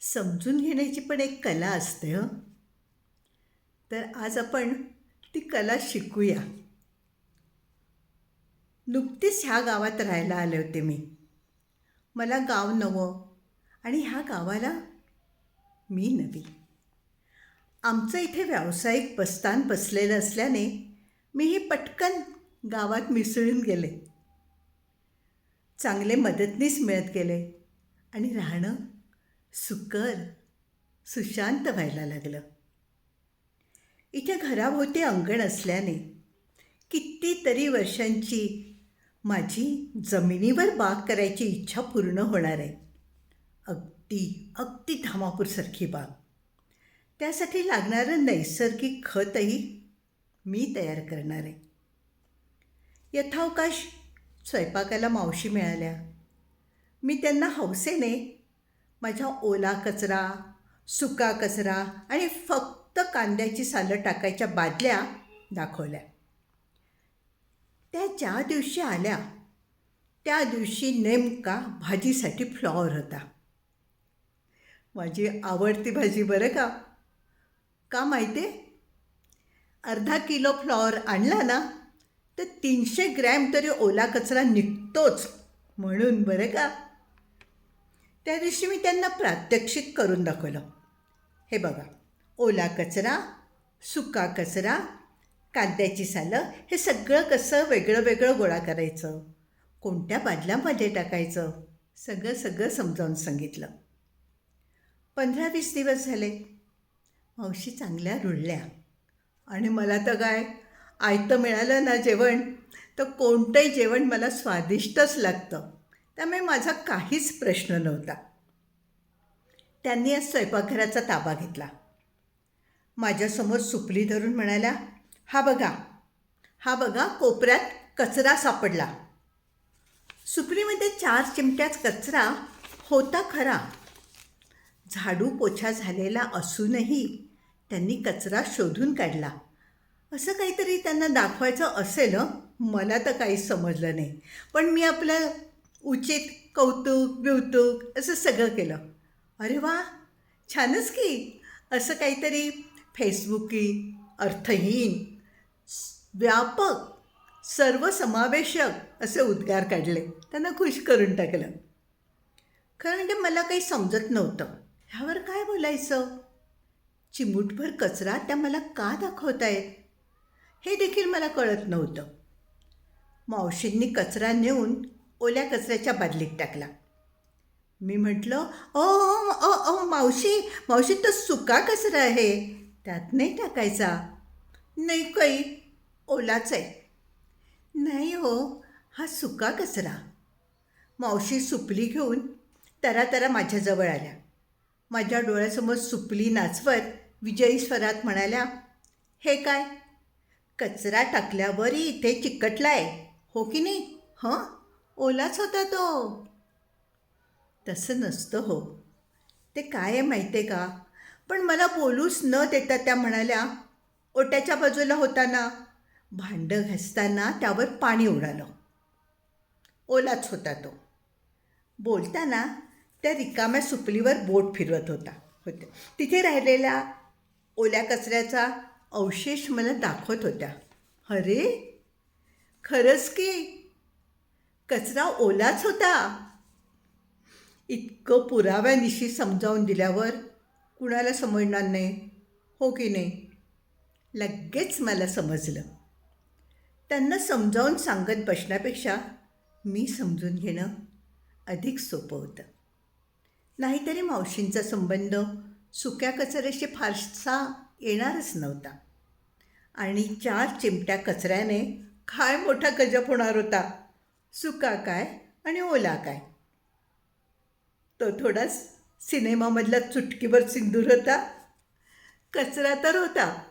समजून घेण्याची पण एक कला असते हं. तर आज आपण ती कला शिकूया. नुकतीच ह्या गावात राहायला आले होते मी. मला गाव नवं आणि ह्या गावाला मी नवी. आमचं इथे व्यावसायिक बस्तान बसलेलं असल्याने मी ही पटकन गावात मिसळून गेले. चांगले मदतनीस मिळत गेले आणि राहणं सुकर सुशांत व्हायला लागलं. इथे घराभोवती अंगण असल्याने कितीतरी वर्षांची माझी जमिनीवर बाग करायची इच्छा पूर्ण होणार आहे. अगदी अगदी धामापूरसारखी बाग. त्यासाठी लागणारं नैसर्गिक खतही मी तयार करणार आहे. यथावकाश स्वयंपाकाला मावशी मिळाल्या. मी त्यांना हौसेने माझ्या ओला कचरा सुका कचरा आणि फक्त कांद्याची सालं टाकायच्या बादल्या दाखवल्या. त्या ज्या दिवशी आल्या त्या दिवशी नेमका भाजीसाठी फ्लॉवर होता. माझी आवडती भाजी बरं का? का माहिती आहे अर्धा किलो फ्लॉवर आणला ना तर तीनशे ग्रॅम तरी ओला कचरा निघतोच म्हणून बरं का? त्या दिवशी मी त्यांना प्रात्यक्षिक करून दाखवलं. हे बघा ओला कचरा सुका कचरा कांद्याची सालं हे सगळं कसं वेगळं वेगळं गोळा करायचं? कोणत्या बादल्यामध्ये टाकायचं? सगळं सगळं समजावून सांगितलं. पंधरा वीस दिवस झाले. मावशी चांगल्या रुळल्या. आणि मला तर काय आयतं मिळालं ना जेवण तर कोणतंही जेवण मला स्वादिष्टच लागतं. त्यामुळे माझा काहीच प्रश्न नव्हता. त्यांनी आज स्वयंपाकघराचा ताबा घेतला. माझ्यासमोर सुपली धरून म्हणाल्या हा बघा हा बघा कोपऱ्यात कचरा सापडला. सुपलीमध्ये चार चिमट्याच कचरा होता खरा. झाडू पोछा झालेला असूनही त्यांनी कचरा शोधून काढला. असं काहीतरी त्यांना दाखवायचं असेल मला तर काही समजलं नाही. पण मी आपलं उचित कौतुक बिवतुक असं सगळं केलं. अरे वा! छानच की. असं काहीतरी फेसबुकी अर्थहीन व्यापक सर्वसमावेशक असे उद्गार काढले. त्यांना खुश करून टाकलं. खरं म्हणजे मला काही समजत नव्हतं. ह्यावर काय बोलायचं? चिमूटभर कचरा त्या मला का दाखवतायत? हे देखील मला कळत नव्हतं. मावशींनी कचरा नेऊन ओल्या कचऱ्याच्या बादलीत टाकला. मी म्हटलं ओ ओ ओ मावशी मावशी तो सुका कचरा आहे. त्यात नाही टाकायचा. नाही काही ओलाच आहे. नाही हो हा सुका कचरा. मावशी सुपली घेऊन तरा तरा माझ्याजवळ आल्या. माझ्या डोळ्यासमोर सुपली नाचवत विजयी स्वरात म्हणाल्या हे काय? कचरा टाकल्यावरही इथे चिकटला आहे हो की नाही? हं? ओलाच होता तो. तसं नसतं हो. ते काय आहे माहिती आहे का? पण मला बोलूच न देता त्या म्हणाल्या ओट्याच्या बाजूला होताना भांडं घासताना त्यावर पाणी उडालं ओलाच होता तो. बोलताना त्या रिकाम्या सुपलीवर बोट फिरवत होता. होत्या तिथे राहिलेल्या ओल्या कचऱ्याचा अवशेष मला दाखवत होत्या. अरे खरंच की कचरा ओलाच होता. इतकं पुराव्यानिशी समजावून दिल्यावर कुणाला समजणार नाही हो की नाही? लगेच मला समजलं. त्यांना समजावून सांगत बसण्यापेक्षा मी समजून घेणं अधिक सोपं होतं. नाहीतरी मावशींचा संबंध सुक्या कचऱ्याशी फारसा येणारच नव्हता. आणि चार चिमट्या कचऱ्याने काय मोठा गजब होणार होता. सुका काय आणि ओला काय? तो थोडाच सिनेमामधला चुटकीवर सिंदूर होता. कचरा तर होता